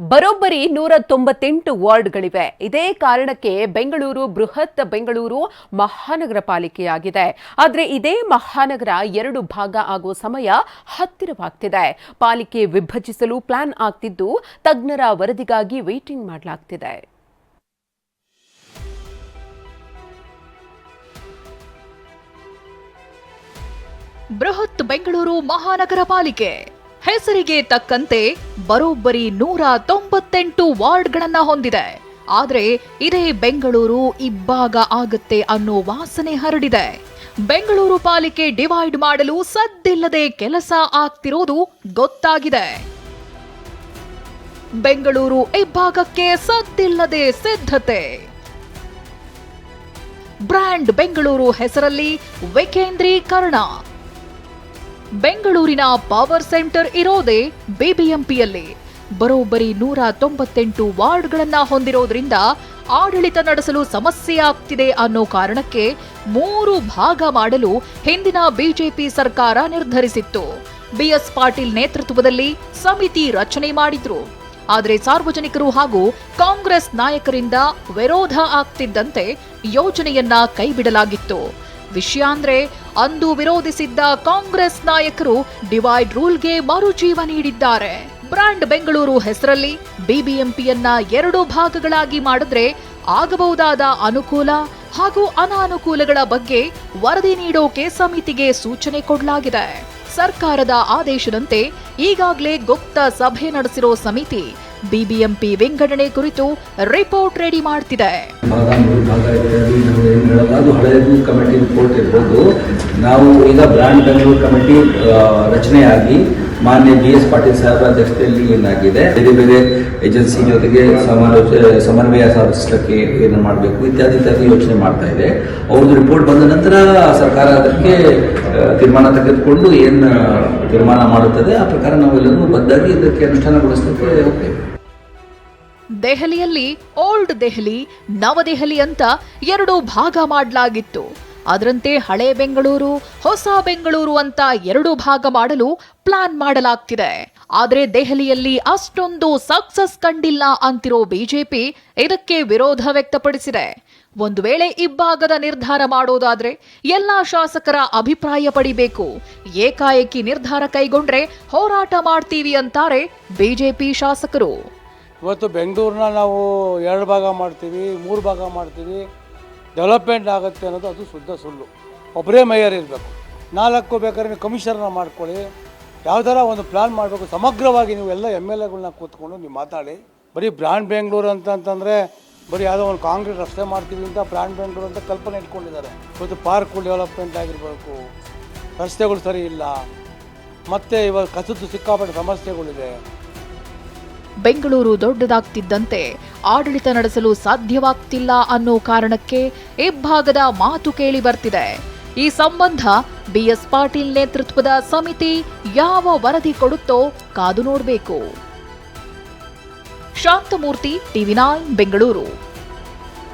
ಬರೋಬ್ಬರಿ ನೂರ ತೊಂಬತ್ತೆಂಟು ವಾರ್ಡ್ಗಳಿವೆ. ಇದೇ ಕಾರಣಕ್ಕೆ ಬೆಂಗಳೂರು, ಬೃಹತ್ ಬೆಂಗಳೂರು ಮಹಾನಗರ ಪಾಲಿಕೆಯಾಗಿದೆ. ಆದರೆ ಇದೇ ಮಹಾನಗರ ಎರಡು ಭಾಗ ಆಗುವ ಸಮಯ ಹತ್ತಿರವಾಗ್ತಿದೆ. ಪಾಲಿಕೆ ವಿಭಜಿಸಲು ಪ್ಲಾನ್ ಆಗ್ತಿದ್ದು ತಜ್ಞರ ವರದಿಗಾಗಿ ವೇಟಿಂಗ್ ಮಾಡಲಾಗ್ತಿದೆ. ಬೃಹತ್ ಬೆಂಗಳೂರು ಮಹಾನಗರ ಪಾಲಿಕೆ. ಹೆಸರಿಗೆ ತಕ್ಕಂತೆ ಬರೋಬ್ಬರಿ ನೂರ ತೊಂಬತ್ತೆಂಟು ವಾರ್ಡ್ಗಳನ್ನ ಹೊಂದಿದೆ. ಆದರೆ ಇದೇ ಬೆಂಗಳೂರು ಇಬ್ಬಾಗ ಆಗತ್ತೆ ಅನ್ನೋ ವಾಸನೆ ಹರಡಿದೆ. ಬೆಂಗಳೂರು ಪಾಲಿಕೆ ಡಿವೈಡ್ ಮಾಡಲು ಸದ್ದಿಲ್ಲದೆ ಕೆಲಸ ಆಗ್ತಿರೋದು ಗೊತ್ತಾಗಿದೆ. ಬೆಂಗಳೂರು ಇಬ್ಬಾಗಕ್ಕೆ ಸದ್ದಿಲ್ಲದೆ ಸಿದ್ಧತೆ. ಬ್ರ್ಯಾಂಡ್ ಬೆಂಗಳೂರು ಹೆಸರಲ್ಲಿ ವಿಕೇಂದ್ರೀಕರಣ. ಬೆಂಗಳೂರಿನ ಪವರ್ ಸೆಂಟರ್ ಇರೋದೇ ಬಿಬಿಎಂಪಿಯಲ್ಲಿ ಬರೋಬ್ಬರಿ ನೂರ ತೊಂಬತ್ತೆಂಟು ವಾರ್ಡ್ಗಳನ್ನ ಹೊಂದಿರೋದ್ರಿಂದ ಆಡಳಿತ ನಡೆಸಲು ಸಮಸ್ಯೆ ಆಗ್ತಿದೆ ಅನ್ನೋ ಕಾರಣಕ್ಕೆ ಮೂರು ಭಾಗ ಮಾಡಲು ಹಿಂದಿನ ಬಿಜೆಪಿ ಸರ್ಕಾರ ನಿರ್ಧರಿಸಿತ್ತು. ಬಿಎಸ್ ಪಾಟೀಲ್ ನೇತೃತ್ವದಲ್ಲಿ ಸಮಿತಿ ರಚನೆ ಮಾಡಿದ್ರು. ಆದರೆ ಸಾರ್ವಜನಿಕರು ಹಾಗೂ ಕಾಂಗ್ರೆಸ್ ನಾಯಕರಿಂದ ವಿರೋಧ ಆಗ್ತಿದ್ದಂತೆ ಯೋಜನೆಯನ್ನ ಕೈಬಿಡಲಾಗಿತ್ತು. ವಿಷಯ ಅಂದ್ರೆ, ಅಂದು ವಿರೋಧಿಸಿದ್ದ ಕಾಂಗ್ರೆಸ್ ನಾಯಕರು ಡಿವೈಡ್ ರೂಲ್ಗೆ ಮರುಜೀವ ನೀಡಿದ್ದಾರೆ. ಬ್ರಾಂಡ್ ಬೆಂಗಳೂರು ಹೆಸರಲ್ಲಿ ಬಿಬಿಎಂಪಿಯನ್ನ ಎರಡು ಭಾಗಗಳಾಗಿ ಮಾಡಿದ್ರೆ ಆಗಬಹುದಾದ ಅನುಕೂಲ ಹಾಗೂ ಅನಾನುಕೂಲಗಳ ಬಗ್ಗೆ ವರದಿ ನೀಡೋಕೆ ಸಮಿತಿಗೆ ಸೂಚನೆ ಕೊಡಲಾಗಿದೆ. ಸರ್ಕಾರದ ಆದೇಶದಂತೆ ಈಗಾಗಲೇ ಗುಪ್ತ ಸಭೆ ನಡೆಸಿರೋ ಸಮಿತಿ ಬಿಬಿಎಂಪಿ ವಿಂಗಡಣೆ ಕುರಿತು ರಿಪೋರ್ಟ್ ರೆಡಿ ಅದು ನಾವು ಏನು ಹೇಳಲ್ಲ ಅದು ಹಳೆಯದು ಕಮಿಟಿ ರಿಪೋರ್ಟ್ ಇರ್ಬೋದು ನಾವು ಈಗ ಬ್ರಾಂಡ್ ಬೆಂಗಳೂರು ಕಮಿಟಿ ಆ, ರಚನೆಯಾಗಿ ಮಾನ್ಯ ಬಿ ಎಸ್ ಪಾಟೀಲ್ ಸಾಹೇಬ್ ಅಧ್ಯಕ್ಷತೆಯಲ್ಲಿ ಏನಾಗಿದೆ? ಬೇರೆ ಬೇರೆ ಏಜೆನ್ಸಿ ಜೊತೆಗೆ ಸಮಾಲೋಚನೆ ಸಮನ್ವಯ ಸಾಧಿಸಲಿಕ್ಕೆ ಏನು ಮಾಡಬೇಕು ಇತ್ಯಾದಿ ಇತ್ಯಾದಿ ಯೋಚನೆ ಮಾಡ್ತಾ ಇದೆ. ಅವ್ರದ್ದು ರಿಪೋರ್ಟ್ ಬಂದ ನಂತರ ಸರ್ಕಾರ ಅದಕ್ಕೆ ತೀರ್ಮಾನ ತೆಗೆದುಕೊಂಡು ಏನು ತೀರ್ಮಾನ ಮಾಡುತ್ತದೆ, ಆ ಪ್ರಕಾರ ನಾವೆಲ್ಲರೂ ಬದ್ದಾಗಿ ಇದಕ್ಕೆ ಅನುಷ್ಠಾನಗೊಳಿಸಲಿಕ್ಕೆ ಹೋಗ್ತೇವೆ. ದೆಹಲಿಯಲ್ಲಿ, ಓಲ್ಡ್ ದೆಹಲಿ, ನವದೆಹಲಿ ಅಂತ ಎರಡು ಭಾಗ ಮಾಡಲಾಗಿತ್ತು. ಅದರಂತೆ ಹಳೆ ಬೆಂಗಳೂರು, ಹೊಸ ಬೆಂಗಳೂರು ಅಂತ ಎರಡು ಭಾಗ ಮಾಡಲು ಪ್ಲಾನ್ ಮಾಡಲಾಗ್ತಿದೆ. ಆದರೆ ದೆಹಲಿಯಲ್ಲಿ ಅಷ್ಟೊಂದು ಸಕ್ಸಸ್ ಕಂಡಿಲ್ಲ ಅಂತಿರೋ ಬಿಜೆಪಿ ಇದಕ್ಕೆ ವಿರೋಧ ವ್ಯಕ್ತಪಡಿಸಿದೆ. ಒಂದು ವೇಳೆ ಇಬ್ಬಾಗದ ನಿರ್ಧಾರ ಮಾಡೋದಾದ್ರೆ ಎಲ್ಲಾ ಶಾಸಕರ ಅಭಿಪ್ರಾಯ ಪಡಿಬೇಕು. ಏಕಾಏಕಿ ನಿರ್ಧಾರ ಕೈಗೊಂಡ್ರೆ ಹೋರಾಟ ಮಾಡ್ತೀವಿ ಅಂತಾರೆ ಬಿಜೆಪಿ ಶಾಸಕರು. ಇವತ್ತು ಬೆಂಗಳೂರನ್ನ ನಾವು ಎರಡು ಭಾಗ ಮಾಡ್ತೀವಿ, ಮೂರು ಭಾಗ ಮಾಡ್ತೀವಿ. ಡೆವಲಪ್ಮೆಂಟ್ ಆಗುತ್ತೆ ಅನ್ನೋದು ಅದು ಶುದ್ಧ ಸುಳ್ಳು. ಒಬ್ಬರೇ ಮೇಯರ್ ಇರಬೇಕು. ನಾಲ್ಕು ಬೇಕಾದ್ರೆ ನೀವು ಕಮಿಷನರ್ನ ಮಾಡ್ಕೊಳ್ಳಿ. ಯಾವ್ದಾರ ಒಂದು ಪ್ಲ್ಯಾನ್ ಮಾಡಬೇಕು. ಸಮಗ್ರವಾಗಿ ನೀವು ಎಲ್ಲ ಎಂ ಎಲ್ ಎಗಳನ್ನ ಕೂತ್ಕೊಂಡು ನೀವು ಮಾತಾಡಿ. ಬರೀ ಬ್ರ್ಯಾಂಡ್ ಬೆಂಗಳೂರು ಅಂತ ಅಂತಂದರೆ ಬರೀ ಯಾವುದೋ ಒಂದು ಕಾಂಕ್ರೀಟ್ ರಸ್ತೆ ಮಾಡ್ತೀವಿ ಅಂತ ಬ್ರ್ಯಾಂಡ್ ಬೆಂಗಳೂರು ಅಂತ ಕಲ್ಪನೆ ಇಟ್ಕೊಂಡಿದ್ದಾರೆ. ಇವತ್ತು ಪಾರ್ಕ್ಗಳು ಡೆವಲಪ್ಮೆಂಟ್ ಆಗಿರಬೇಕು. ರಸ್ತೆಗಳು ಸರಿ ಇಲ್ಲ. ಮತ್ತು ಇವಾಗ ಕಸದ್ದು ಸಿಕ್ಕಾಪಟ್ಟೆ ಸಮಸ್ಯೆಗಳಿದೆ. ಬೆಂಗಳೂರು ದೊಡ್ಡದಾಗ್ತಿದ್ದಂತೆ ಆಡಳಿತ ನಡೆಸಲು ಸಾಧ್ಯವಾಗ್ತಿಲ್ಲ ಅನ್ನೋ ಕಾರಣಕ್ಕೆ ಇಬ್ಬಾಗದ ಮಾತು ಕೇಳಿ ಬರ್ತಿದೆ. ಈ ಸಂಬಂಧ ಬಿಎಸ್ ಪಾಟೀಲ್ ನೇತೃತ್ವದ ಸಮಿತಿ ಯಾವ ವರದಿ ಕೊಡುತ್ತೋ ಕಾದು ನೋಡಬೇಕು. Shanthamurthy, TV nine Bengaluru.